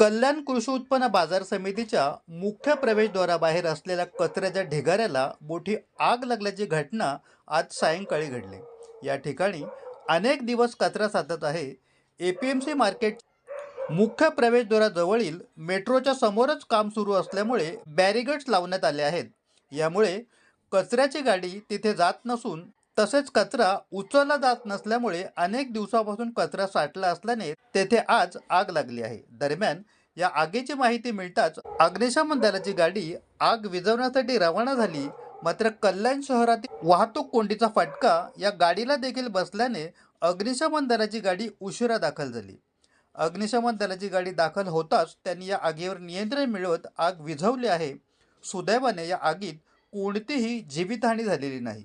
कल्याण कृषी उत्पन्न बाजार समितीच्या मुख्य प्रवेशद्वाराबाहेर असलेल्या कचऱ्याच्या ढिगाऱ्याला मोठी आग लागल्याची घटना आज सायंकाळी घडली. या ठिकाणी अनेक दिवस कचरा साधत आहे. A P M C market मुख्य प्रवेशद्वाराजवळील मेट्रोच्या समोरच काम सुरू असल्यामुळे बॅरिगेड्स लावण्यात आले आहेत. यामुळे कचऱ्याची गाडी तिथे जात नसून तसेच कचरा उचलला जात नसल्यामुळे अनेक दिवसापासून कचरा साठला असल्याने तेथे आज आग लागली आहे. दरम्यान या आगीची माहिती मिळताच अग्निशमन दलाची गाडी आग विझवण्यासाठी रवाना झाली. मात्र कल्याण शहरातील वाहतूक कोंडीचा फटका या गाडीला देखील बसल्याने अग्निशमन दलाची गाडी उशिरा दाखल झाली. अग्निशमन दलाची गाडी दाखल होताच त्यांनी या आगीवर नियंत्रण मिळवत आग विझवली आहे. सुदैवाने या आगीत कोणतीही जीवितहानी झालेली नाही.